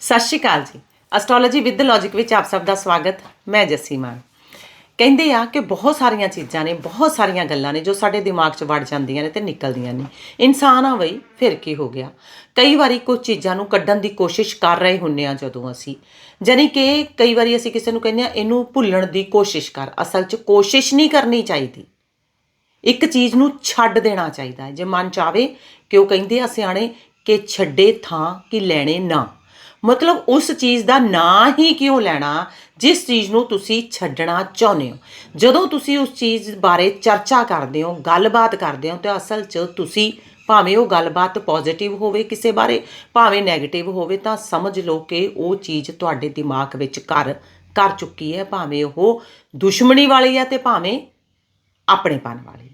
ਸਤਿ ਸ਼੍ਰੀ ਅਕਾਲ ਜੀ। Astrology with logic ਵਿੱਚ ਆਪ ਸਭ ਦਾ ਸਵਾਗਤ। ਮੈਂ ਜੱਸੀ ਮਾਨ। ਕਹਿੰਦੇ ਆ ਕਿ ਬਹੁਤ ਸਾਰੀਆਂ ਚੀਜ਼ਾਂ ਨੇ, ਬਹੁਤ ਸਾਰੀਆਂ ਗੱਲਾਂ ਨੇ ਜੋ ਸਾਡੇ ਦਿਮਾਗ 'ਚ ਵੜ ਜਾਂਦੀਆਂ ਨੇ ਤੇ ਨਿਕਲਦੀਆਂ ਨੇ। ਇਨਸਾਨ ਆ ਬਈ, ਫਿਰ ਕੀ ਹੋ ਗਿਆ? ਕਈ ਵਾਰੀ ਕੁਝ ਚੀਜ਼ਾਂ ਨੂੰ ਕੱਢਣ ਦੀ ਕੋਸ਼ਿਸ਼ ਕਰ ਰਹੇ ਹੁੰਨੇ ਆ ਜਦੋਂ ਅਸੀਂ। ਜਾਨੀ ਕਿ ਕਈ ਵਾਰੀ ਅਸੀਂ ਕਿਸੇ ਨੂੰ ਕਹਿੰਦੇ ਆ, ਇਹਨੂੰ ਭੁੱਲਣ ਦੀ ਕੋਸ਼ਿਸ਼ ਕਰ। ਅਸਲ 'ਚ ਕੋਸ਼ਿਸ਼ ਨਹੀਂ ਕਰਨੀ ਚਾਹੀਦੀ। ਇੱਕ ਚੀਜ਼ ਨੂੰ ਛੱਡ ਦੇਣਾ ਚਾਹੀਦਾ ਜੇ ਮਨ ਚਾਵੇ ਕਿ ਉਹ ਕਹਿੰਦੇ ਆ ਸਿਆਣੇ ਕਿ ਛੱਡੇ ਥਾਂ ਕਿ ਲੈਣੇ ਨਾ। ਮਤਲਬ ਉਸ ਚੀਜ਼ ਦਾ ਨਾਂ ਹੀ ਕਿਉਂ ਲੈਣਾ? ਜਿਸ ਚੀਜ਼ ਨੂੰ ਤੁਸੀਂ ਛੱਡਣਾ ਚਾਹੁੰਦੇ ਹੋ। ਜਦੋਂ ਤੁਸੀਂ ਉਸ ਚੀਜ਼ ਬਾਰੇ ਚਰਚਾ ਕਰਦੇ ਹੋ, ਗੱਲਬਾਤ ਕਰਦੇ ਹੋ, ਤੇ ਅਸਲ 'ਚ ਤੁਸੀਂ ਭਾਵੇਂ ਉਹ ਗੱਲਬਾਤ ਪੋਜ਼ਿਟਿਵ ਹੋਵੇ ਕਿਸੇ ਬਾਰੇ, ਭਾਵੇਂ 네ਗੇਟਿਵ ਹੋਵੇ, ਤਾਂ ਸਮਝ ਲਓ ਕਿ ਉਹ ਚੀਜ਼ ਤੁਹਾਡੇ ਦਿਮਾਗ ਵਿੱਚ ਕਰ ਕਰ ਚੁੱਕੀ ਹੈ। ਭਾਵੇਂ ਉਹ ਦੁਸ਼ਮਣੀ ਵਾਲੀ ਹੈ ਤੇ ਭਾਵੇਂ ਆਪਣੇਪਨ ਵਾਲੀ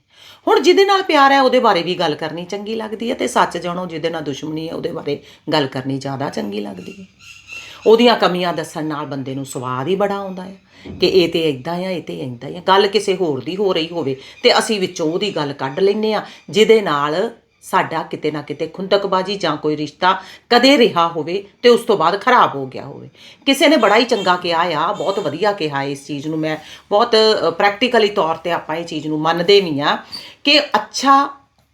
ਹੁਣ ਜਿਹਦੇ ਨਾਲ ਪਿਆਰ ਹੈ, ਉਹਦੇ ਬਾਰੇ ਵੀ ਗੱਲ ਕਰਨੀ ਚੰਗੀ ਲੱਗਦੀ ਹੈ ਤੇ ਸੱਚ ਜਾਣੋ, ਜਿਹਦੇ ਨਾਲ ਦੁਸ਼ਮਣੀ ਹੈ, ਉਹਦੇ ਬਾਰੇ ਗੱਲ ਕਰਨੀ ਜ਼ਿਆਦਾ ਚੰਗੀ ਲੱਗਦੀ ਹੈ। ਉਹਦੀਆਂ ਕਮੀਆਂ ਦੱਸਣ ਨਾਲ ਬੰਦੇ ਨੂੰ ਸਵਾਦ ਹੀ ਬੜਾ ਆਉਂਦਾ ਹੈ ਕਿ ਇਹ ਤੇ ਇਦਾਂ ਆ, ਇਹ ਤੇ ਇਦਾਂ ਆ। ਗੱਲ ਕਿਸੇ ਹੋਰ ਦੀ ਹੋ ਰਹੀ ਹੋਵੇ ਤੇ ਅਸੀਂ ਵਿੱਚੋਂ ਉਹਦੀ ਗੱਲ ਕੱਢ ਲੈਨੇ ਆ ਜਿਹਦੇ ਨਾਲ ਸਾਡਾ ਕਿਤੇ ਨਾ ਕਿਤੇ ਖੁੰਦਕਬਾਜੀ ਜਾਂ ਕੋਈ ਰਿਸ਼ਤਾ ਕਦੇ ਰਿਹਾ ਹੋਵੇ ਤੇ ਉਸ ਤੋਂ ਬਾਅਦ ਖਰਾਬ ਹੋ ਗਿਆ ਹੋਵੇ। ਕਿਸੇ ਨੇ ਬੜਾ ਹੀ ਚੰਗਾ ਕਿਹਾ ਆ, ਬਹੁਤ ਵਧੀਆ ਕਿਹਾ ਇਸ ਚੀਜ਼ ਨੂੰ ਮੈਂ। ਬਹੁਤ ਪ੍ਰੈਕਟੀਕਲੀ ਤੌਰ ਤੇ ਆਪਾਂ ਇਹ ਚੀਜ਼ ਨੂੰ ਮੰਨਦੇ ਵੀ ਆ ਕਿ ਅੱਛਾ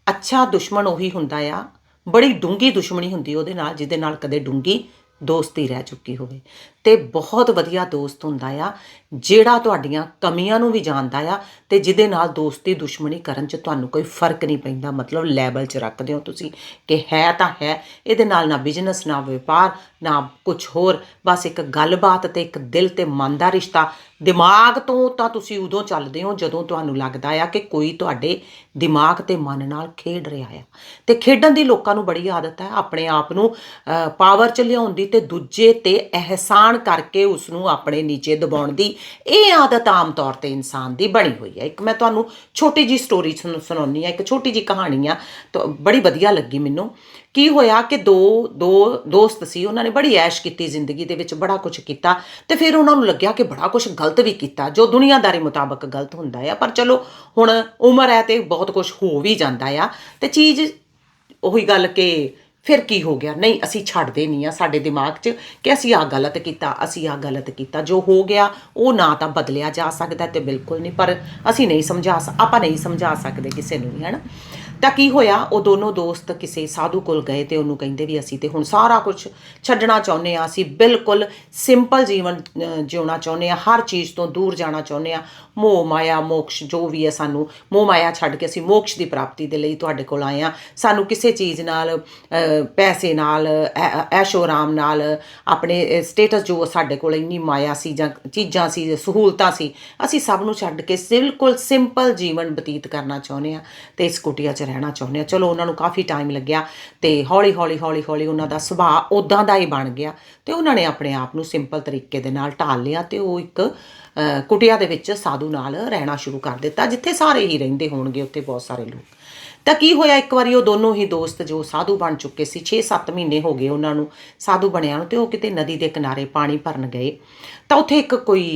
ਅੱਛਾ ਦੁਸ਼ਮਣ ਉਹੀ ਹੁੰਦਾ ਆ, ਬੜੀ ਡੂੰਗੀ ਦੁਸ਼ਮਣੀ ਹੁੰਦੀ ਉਹਦੇ ਨਾਲ, ਜਿਹਦੇ ਨਾਲ ਕਦੇ ਡੂੰਗੀ ਦੋਸਤੀ ਰਹਿ ਚੁੱਕੀ ਹੋਵੇ। ਤੇ ਬਹੁਤ ਵਧੀਆ ਦੋਸਤ ਹੁੰਦਾ ਆ, ਜਿਹੜਾ ਤੁਹਾਡੀਆਂ ਕਮੀਆਂ ਨੂੰ ਵੀ ਜਾਣਦਾ ਆ ਤੇ ਜਿਹਦੇ ਨਾਲ ਦੋਸਤੀ ਦੁਸ਼ਮਣੀ ਕਰਨ 'ਚ ਤੁਹਾਨੂੰ ਕੋਈ ਫ਼ਰਕ ਨਹੀਂ ਪੈਂਦਾ, ਮਤਲਬ ਲੈਵਲ 'ਚ ਰੱਖਦੇ ਹੋ ਤੁਸੀਂ ਕਿ ਹੈ ਤਾਂ ਹੈ, ਇਹਦੇ ਨਾਲ ਨਾ ਬਿਜ਼ਨਸ, ਨਾ ਵਪਾਰ, ਨਾ ਕੁਝ ਹੋਰ, ਬਸ ਇੱਕ ਗੱਲਬਾਤ ਤੇ ਇੱਕ ਦਿਲ ਤੇ ਮਨ ਦਾ ਰਿਸ਼ਤਾ। ਦਿਮਾਗ ਤੋਂ ਤਾਂ ਤੁਸੀਂ ਉਦੋਂ ਚੱਲਦੇ ਹੋ ਜਦੋਂ ਤੁਹਾਨੂੰ ਲੱਗਦਾ ਆ ਕਿ ਕੋਈ ਤੁਹਾਡੇ ਦਿਮਾਗ ਤੇ ਮਨ ਨਾਲ ਖੇਡ ਰਿਹਾ ਆ। ਤੇ ਖੇਡਣ ਦੀ ਲੋਕਾਂ ਨੂੰ ਬੜੀ ਆਦਤ ਹੈ, ਆਪਣੇ ਆਪ ਨੂੰ ਪਾਵਰ ਚ ਲਿਆਉਣ ਦੀ ਤੇ ਦੂਜੇ ਤੇ ਅਹਿਸਾਨ ਕਰਕੇ ਉਸ ਨੂੰ ਆਪਣੇ ਨੀਚੇ ਦਬਾਉਣ ਦੀ ਇਹ ਆਦਤ ਆਮ ਤੌਰ ਤੇ ਇਨਸਾਨ ਦੀ ਬਣੀ ਹੋਈ ਹੈ। ਇੱਕ ਮੈਂ ਤੁਹਾਨੂੰ ਛੋਟੀ ਜੀ ਸਟੋਰੀ ਸੁਣਾਉਣੀ ਆ ਇੱਕ ਛੋਟੀ ਜੀ ਕਹਾਣੀ ਆ ਬੜੀ ਵਧੀਆ ਲੱਗੀ ਮੈਨੂੰ। ਕੀ ਹੋਇਆ ਕਿ ਦੋ ਦੋ ਦੋਸਤ ਸੀ, ਉਹਨਾਂ ਨੇ ਬੜੀ ਐਸ਼ ਕੀਤੀ ਜ਼ਿੰਦਗੀ ਦੇ ਵਿੱਚ, ਬੜਾ ਕੁਝ ਕੀਤਾ ਤੇ ਫਿਰ ਉਹਨਾਂ ਨੂੰ ਲੱਗਿਆ ਕਿ ਬੜਾ ਕੁਝ ਗਲਤ ਵੀ ਕੀਤਾ, ਜੋ ਦੁਨੀਆਦਾਰੀ ਮੁਤਾਬਕ ਗਲਤ ਹੁੰਦਾ ਆ। ਪਰ ਚਲੋ, ਹੁਣ ਉਮਰ ਹੈ ਤੇ ਬਹੁਤ ਕੁਝ ਹੋ ਵੀ ਜਾਂਦਾ ਆ। ਤੇ ਚੀਜ਼, ਉਹੀ ਗੱਲ ਕਿ ਫਿਰ ਕੀ ਹੋ ਗਿਆ? ਨਹੀਂ, ਅਸੀਂ ਛੱਡਦੇ ਨਹੀਂ ਆ ਸਾਡੇ ਦਿਮਾਗ 'ਚ ਕਿ ਅਸੀਂ ਆ ਗਲਤ ਕੀਤਾ, ਅਸੀਂ ਆ ਗਲਤ ਕੀਤਾ। ਜੋ ਹੋ ਗਿਆ, ਉਹ ਨਾ ਤਾਂ ਬਦਲਿਆ ਜਾ ਸਕਦਾ ਤੇ ਬਿਲਕੁਲ ਨਹੀਂ, ਪਰ ਅਸੀਂ ਨਹੀਂ ਸਮਝਾ ਆਪਾਂ ਨਹੀਂ ਸਮਝਾ ਸਕਦੇ ਕਿਸੇ ਨੂੰ ਵੀ, ਹਨਾ? ਤਾਂ ਕੀ ਹੋਇਆ? ਉਹ ਦੋਨੋਂ ਦੋਸਤ ਕਿਸੇ ਸਾਧੂ ਕੋਲ ਗਏ ਤੇ ਉਹਨੂੰ ਕਹਿੰਦੇ ਵੀ ਅਸੀਂ ਤੇ ਹੁਣ ਸਾਰਾ ਕੁਝ ਛੱਡਣਾ ਚਾਹੁੰਦੇ ਆ ਅਸੀਂ ਬਿਲਕੁਲ ਸਿੰਪਲ ਜੀਵਨ ਜਿਉਣਾ ਚਾਹੁੰਦੇ ਆ ਹਰ ਚੀਜ਼ ਤੋਂ ਦੂਰ ਜਾਣਾ ਚਾਹੁੰਦੇ ਆ ਮੋਹ, ਮਾਇਆ, ਮੋਕਸ਼, ਜੋ ਵੀ ਹੈ ਸਾਨੂੰ, ਮੋਹ, ਮਾਇਆ ਛੱਡ ਕੇ ਅਸੀਂ ਮੋਕਸ਼ ਦੀ ਪ੍ਰਾਪਤੀ ਦੇ ਲਈ ਤੁਹਾਡੇ ਕੋਲ ਆਏ ਆ ਸਾਨੂੰ ਕਿਸੇ ਚੀਜ਼ ਨਾਲ ਪੈਸੇ ਨਾਲ ਐਸ਼ੋ ਆਰਾਮ ਨਾਲ, ਆਪਣੇ ਸਟੇਟਸ ਜੋ ਸਾਡੇ ਕੋਲ ਇੰਨੀ ਮਾਇਆ ਸੀ ਜਾਂ ਚੀਜ਼ਾਂ ਸੀ, ਸਹੂਲਤਾਂ ਸੀ, ਅਸੀਂ ਸਭ ਨੂੰ ਛੱਡ ਕੇ ਬਿਲਕੁਲ ਸਿੰਪਲ ਜੀਵਨ ਬਤੀਤ ਕਰਨਾ ਚਾਹੁੰਦੇ ਆ ਤੇ ਇਸ ਕੁਟਿਆ 'ਚ ਰਹਿਣਾ ਚਾਹੁੰਦੇ ਆ। ਚਲੋ, ਉਹਨਾਂ ਨੂੰ ਕਾਫੀ ਟਾਈਮ ਲੱਗਿਆ ਤੇ ਹੌਲੀ ਹੌਲੀ ਹੌਲੀ ਹੌਲੀ ਉਹਨਾਂ ਦਾ ਸੁਭਾਅ ਉਦਾਂ ਦਾ ਹੀ ਬਣ ਗਿਆ ਤੇ ਉਹਨਾਂ ਨੇ ਆਪਣੇ ਆਪ ਨੂੰ ਸਿੰਪਲ ਤਰੀਕੇ ਦੇ ਨਾਲ ਢਾਲ ਲਿਆ ਤੇ ਉਹ ਇੱਕ ਕੁਟਿਆ ਦੇ ਵਿੱਚ ਸਾਧੂ ਨਾਲ ਰਹਿਣਾ ਸ਼ੁਰੂ ਕਰ ਦਿੱਤਾ, ਜਿੱਥੇ ਸਾਰੇ ਹੀ ਰਹਿੰਦੇ ਹੋਣਗੇ ਉੱਥੇ ਬਹੁਤ ਸਾਰੇ ਲੋਕ। ਤਾਂ ਕੀ ਹੋਇਆ ਇੱਕ ਵਾਰੀ ਉਹ ਦੋਨੋਂ ਹੀ ਦੋਸਤ ਜੋ ਸਾਧੂ ਬਣ ਚੁੱਕੇ ਸੀ 6-7 ਮਹੀਨੇ ਹੋ ਗਏ ਉਹਨਾਂ ਨੂੰ ਸਾਧੂ ਬਣਿਆ ਨੂੰ ਤੇ ਉਹ ਕਿਤੇ ਨਦੀ ਦੇ ਕਿਨਾਰੇ ਪਾਣੀ ਭਰਨ ਗਏ। ਤਾਂ ਉੱਥੇ ਇੱਕ ਕੋਈ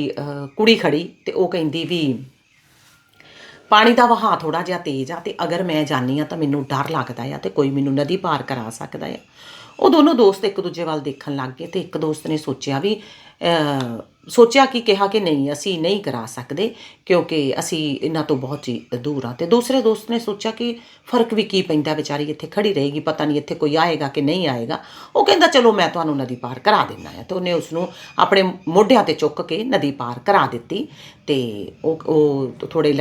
ਕੁੜੀ ਖੜੀ ਤੇ ਉਹ ਕਹਿੰਦੀ ਵੀ ਪਾਣੀ ਦਾ ਵਹਾਅ ਥੋੜਾ ਜਿਹਾ ਤੇਜ਼ ਆ ਤੇ ਅਗਰ ਮੈਂ ਜਾਣੀ ਆ ਤਾਂ ਮੈਨੂੰ ਡਰ ਲੱਗਦਾ ਆ ਤੇ ਕੋਈ ਮੈਨੂੰ ਨਦੀ ਪਾਰ ਕਰਾ ਸਕਦਾ ਆ। ਉਹ ਦੋਨੋਂ ਦੋਸਤ ਇੱਕ ਦੂਜੇ ਵੱਲ ਦੇਖਣ ਲੱਗ ਗਏ ਤੇ ਇੱਕ ਦੋਸਤ ਨੇ ਸੋਚਿਆ ਵੀ ਸੋਚਿਆ ਕਿ ਕਿਹਾ ਕਿ ਨਹੀਂ, ਅਸੀਂ ਨਹੀਂ ਕਰਾ ਸਕਦੇ ਕਿਉਂਕਿ ਅਸੀਂ ਇਹਨਾਂ ਤੋਂ ਬਹੁਤ ਹੀ ਦੂਰ ਆ। ਤੇ ਦੂਸਰੇ ਦੋਸਤ ਨੇ ਸੋਚਿਆ ਕਿ ਫ਼ਰਕ ਵੀ ਕੀ ਪੈਂਦਾ, ਵਿਚਾਰੀ ਇੱਥੇ ਖੜੀ ਰਹੇਗੀ, ਪਤਾ ਨਹੀਂ ਇੱਥੇ ਕੋਈ ਆਏਗਾ ਕਿ ਨਹੀਂ ਆਏਗਾ। ਉਹ ਕਹਿੰਦਾ, ਚਲੋ, ਮੈਂ ਤੁਹਾਨੂੰ ਨਦੀ ਪਾਰ ਕਰਾ ਦਿੰਦਾ ਆ ਤੇ ਉਹਨੇ ਉਸ ਨੂੰ ਆਪਣੇ ਮੋਢਿਆਂ ਤੇ ਚੁੱਕ ਕੇ ਨਦੀ ਪਾਰ ਕਰਾ ਦਿੱਤੀ ਤੇ ਉਹ ਉਹ ਥੋੜੇ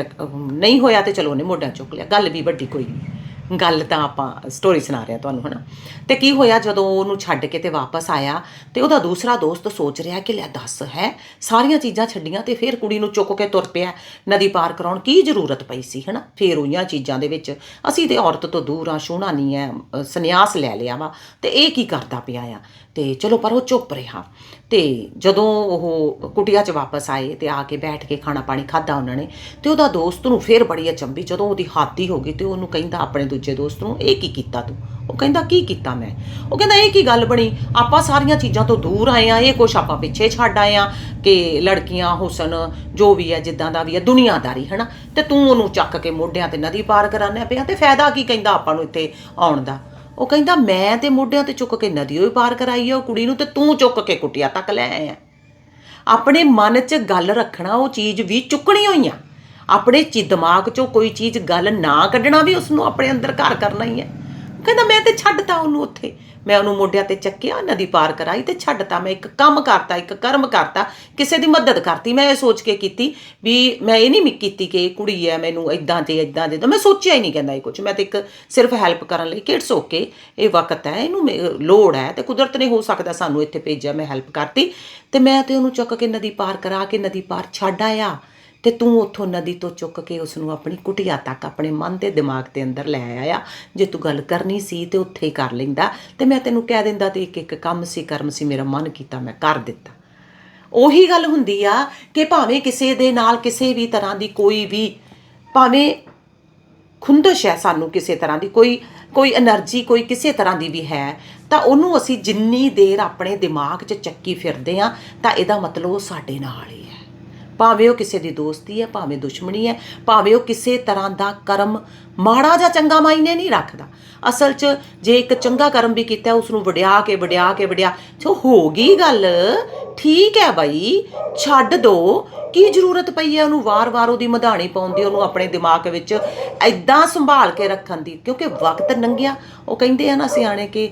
ਨਹੀਂ ਹੋਇਆ ਤੇ ਚਲੋ ਉਹਨੇ ਮੋਢਿਆਂ ਚੁੱਕ ਲਿਆ। ਗੱਲ ਵੀ ਵੱਡੀ ਕੋਈ ਨਹੀਂ। ਗੱਲ ਤਾਂ ਆਪਾਂ ਸਟੋਰੀ ਸੁਣਾ ਰਿਹਾ ਤੁਹਾਨੂੰ, ਹਨਾ? ਤੇ ਕੀ ਹੋਇਆ ਜਦੋਂ ਉਹਨੂੰ ਛੱਡ ਕੇ ਤੇ ਵਾਪਸ ਆਇਆ ਤੇ ਉਹਦਾ ਦੂਸਰਾ ਦੋਸਤ ਸੋਚ ਰਿਹਾ ਕਿ ਲੈ ਦੱਸ ਹੈ, ਸਾਰੀਆਂ ਚੀਜ਼ਾਂ ਛੱਡੀਆਂ ਤੇ ਫਿਰ ਕੁੜੀ ਨੂੰ ਚੁੱਕ ਕੇ ਤੁਰ ਪਿਆ, ਨਦੀ ਪਾਰ ਕਰਾਉਣ ਕੀ ਜ਼ਰੂਰਤ ਪਈ ਸੀ, ਹਨਾ? ਫਿਰ ਉਹੀਆਂ ਚੀਜ਼ਾਂ ਦੇ ਵਿੱਚ ਅਸੀਂ ਤੇ ਔਰਤ ਤੋਂ ਦੂਰ ਆ ਸੋਹਣਾ ਨਹੀਂ ਹੈ ਸੰਨਿਆਸ ਲੈ ਲਿਆ ਵਾ ਤੇ ਇਹ ਕੀ ਕਰਦਾ ਪਿਆ ਆ? ਤੇ ਚਲੋ, ਪਰ ਉਹ ਚੁੱਪ ਰਿਹਾ। ਤੇ ਜਦੋਂ ਉਹ ਕੁਟਿਆ 'ਚ ਵਾਪਸ ਆਏ ਤੇ ਆ ਕੇ ਬੈਠ ਕੇ ਖਾਣਾ ਪਾਣੀ ਖਾਦਾ ਉਹਨਾਂ ਨੇ ਤੇ ਉਹਦਾ ਦੋਸਤ ਨੂੰ ਫੇਰ ਬੜੀ ਅਚੰਬੀ ਜਦੋਂ ਉਹਦੀ ਹਾਦੀ ਹੋ ਗਈ ਤੇ ਉਹਨੂੰ ਕਹਿੰਦਾ ਆਪਣੇ ਦੂਜੇ ਦੋਸਤ ਨੂੰ, ਇਹ ਕੀ ਕੀਤਾ ਤੂੰ? ਉਹ ਕਹਿੰਦਾ, ਕੀ ਕੀਤਾ ਮੈਂ? ਉਹ ਕਹਿੰਦਾ, ਇਹ ਕੀ ਗੱਲ ਬਣੀ? ਆਪਾਂ ਸਾਰੀਆਂ ਚੀਜ਼ਾਂ ਤੋਂ ਦੂਰ ਆਏ ਆ, ਇਹ ਕੁਛ ਆਪਾਂ ਪਿੱਛੇ ਛੱਡ ਆਏ ਆ ਕਿ ਲੜਕੀਆਂ, ਹੁਸਨ, ਜੋ ਵੀ ਹੈ, ਜਿੱਦਾਂ ਦਾ ਵੀ ਹੈ, ਦੁਨੀਆਦਾਰੀ, ਹਨਾ? ਤੇ ਤੂੰ ਉਹਨੂੰ ਚੱਕ ਕੇ ਮੋਢਿਆਂ ਤੇ ਨਦੀ ਪਾਰ ਕਰਾਣਾ ਪਿਆ ਤੇ ਫਾਇਦਾ ਕੀ ਕਹਿੰਦਾ ਆਪਾਂ ਨੂੰ ਇੱਥੇ ਆਉਣ ਦਾ? ਉਹ ਕਹਿੰਦਾ, ਮੈਂ ਤੇ ਮੋਢਿਆਂ ਤੇ ਚੁੱਕ ਕੇ ਨਦੀਓ ਹੀ ਪਾਰ ਕਰਾਈ ਆ, ਉਹ ਕੁੜੀ ਨੂੰ ਤੇ ਤੂੰ ਚੁੱਕ ਕੇ ਕੁੱਟਿਆ, ਤੱਕ ਲੈ ਆਇਆ। ਆਪਣੇ ਮਨ 'ਚ ਗੱਲ ਰੱਖਣਾ, ਉਹ ਚੀਜ਼ ਵੀ ਚੁੱਕਣੀ ਹੋਈ ਆ। ਆਪਣੇ ਚੀ ਦਿਮਾਗ 'ਚੋਂ ਕੋਈ ਚੀਜ਼ ਗੱਲ ਨਾ ਕੱਢਣਾ ਵੀ ਉਸ ਨੂੰ ਆਪਣੇ ਅੰਦਰ ਘਰ ਕਰਨਾ ਹੀ ਹੈ ਕਹਿੰਦਾ ਮੈਂ ਤੇ ਛੱਡਤਾ ਉਹਨੂੰ ਉੱਥੇ। ਮੈਂ ਉਹਨੂੰ ਮੋਢਿਆਂ ਤੇ ਚੱਕਿਆ ਨਦੀ ਪਾਰ ਕਰਾਈ ਤੇ ਛੱਡਤਾ। ਮੈਂ ਇੱਕ ਕੰਮ ਕਰਤਾ, ਇੱਕ ਕਰਮ ਕਰਤਾ, ਕਿਸੇ ਦੀ ਮਦਦ ਕਰਤੀ। ਮੈਂ ਇਹ ਸੋਚ ਕੇ ਕੀਤੀ ਵੀ ਮੈਂ ਇਹ ਨਹੀਂ ਕੀਤੀ ਕਿ ਇਹ ਕੁੜੀ ਹੈ, ਮੈਨੂੰ ਇਦਾਂ ਤੇ ਇਦਾਂ ਦੇ। ਦੋ ਮੈਂ ਸੋਚਿਆ ਹੀ ਨਹੀਂ ਕਹਿੰਦਾ ਇਹ ਕੁਝ ਮੈਂ ਤੇ ਇੱਕ ਸਿਰਫ ਹੈਲਪ ਕਰਨ ਲਈ ਕਿ ਇਟਸ ਓਕੇ ਇਹ ਵਕਤ ਹੈ, ਇਹਨੂੰ ਮੇ- ਲੋੜ ਹੈ ਤੇ ਕੁਦਰਤ ਨੇ ਹੋ ਸਕਦਾ ਸਾਨੂੰ ਇੱਥੇ ਭੇਜਿਆ, ਮੈਂ ਹੈਲਪ ਕਰਤੀ। ਤੇ ਮੈਂ ਤੇ ਉਹਨੂੰ ਚੁੱਕ ਕੇ ਨਦੀ ਪਾਰ ਕਰਾ ਕੇ ਨਦੀ ਪਾਰ ਛੱਡ ਆਇਆ। ਤੇ ਤੂੰ ਉੱਥੋਂ ਨਦੀ ਤੋਂ ਚੁੱਕ ਕੇ ਉਸ ਨੂੰ ਆਪਣੀ ਕੁਟਿਆ ਤੱਕ ਆਪਣੇ ਮਨ ਤੇ ਦਿਮਾਗ ਦੇ ਅੰਦਰ ਲੈ ਆਇਆ। ਜੇ ਤੂੰ ਗੱਲ ਕਰਨੀ ਸੀ ਤੇ ਉੱਥੇ ਹੀ ਕਰ ਲੈਂਦਾ। ਤੇ ਮੈਂ ਤੈਨੂੰ ਕਹਿ ਦਿੰਦਾ ਤੇ ਇੱਕ ਇੱਕ ਕੰਮ ਸੀ, ਕਰਮ ਸੀ, ਮੇਰਾ ਮਨ ਕੀਤਾ, ਮੈਂ ਕਰ ਦਿੱਤਾ। ਉਹੀ ਗੱਲ ਹੁੰਦੀ ਆ ਕਿ ਭਾਵੇਂ ਕਿਸੇ ਦੇ ਨਾਲ ਕਿਸੇ ਵੀ ਤਰ੍ਹਾਂ ਦੀ ਕੋਈ ਵੀ, ਭਾਵੇਂ ਖੁੰਦਸ਼ ਹੈ ਸਾਨੂੰ ਕਿਸੇ ਤਰ੍ਹਾਂ ਦੀ, ਕੋਈ ਕੋਈ એનર્ਜੀ ਕੋਈ ਕਿਸੇ ਤਰ੍ਹਾਂ ਦੀ ਵੀ ਹੈ, ਤਾਂ ਉਹਨੂੰ ਅਸੀਂ ਜਿੰਨੀ ਦੇਰ ਆਪਣੇ ਦਿਮਾਗ 'ਚ ਚੱਕੀ ਫਿਰਦੇ ਆ ਤਾਂ ਇਹਦਾ ਮਤਲਬ ਉਹ ਸਾਡੇ ਨਾਲ ਹੀ ਹੈ। ਭਾਵੇਂ ਉਹ ਕਿਸੇ ਦੀ ਦੋਸਤੀ ਹੈ, ਭਾਵੇਂ ਦੁਸ਼ਮਣੀ ਹੈ, ਭਾਵੇਂ ਉਹ ਕਿਸੇ ਤਰ੍ਹਾਂ ਦਾ ਕਰਮ ਮਾੜਾ ਜਾਂ ਚੰਗਾ ਮਾਇਨੇ ਨਹੀਂ ਰੱਖਦਾ। ਅਸਲ 'ਚ ਜੇ ਇੱਕ ਚੰਗਾ ਕਰਮ ਵੀ ਕੀਤਾ ਉਸ ਨੂੰ ਵਡਿਆ ਕੇ ਵਡਿਆ ਕੇ ਵਡਿਆ ਜੋ ਹੋ ਗਈ ਗੱਲ। ਠੀਕ ਹੈ ਬਾਈ, ਛੱਡ ਦੋ। ਕੀ ਜ਼ਰੂਰਤ ਪਈ ਹੈ ਉਹਨੂੰ ਵਾਰ-ਵਾਰ ਉਹਦੀ ਮਧਾਣੀ ਪਾਉਣ ਦੀ, ਉਹਨੂੰ ਆਪਣੇ ਦਿਮਾਗ ਵਿੱਚ ਐਦਾਂ ਸੰਭਾਲ ਕੇ ਰੱਖਣ ਦੀ? ਕਿਉਂਕਿ ਵਕਤ ਲੰਘਿਆ ਉਹ ਕਹਿੰਦੇ ਆ ਨਾ ਸਿਆਣੇ ਕਿ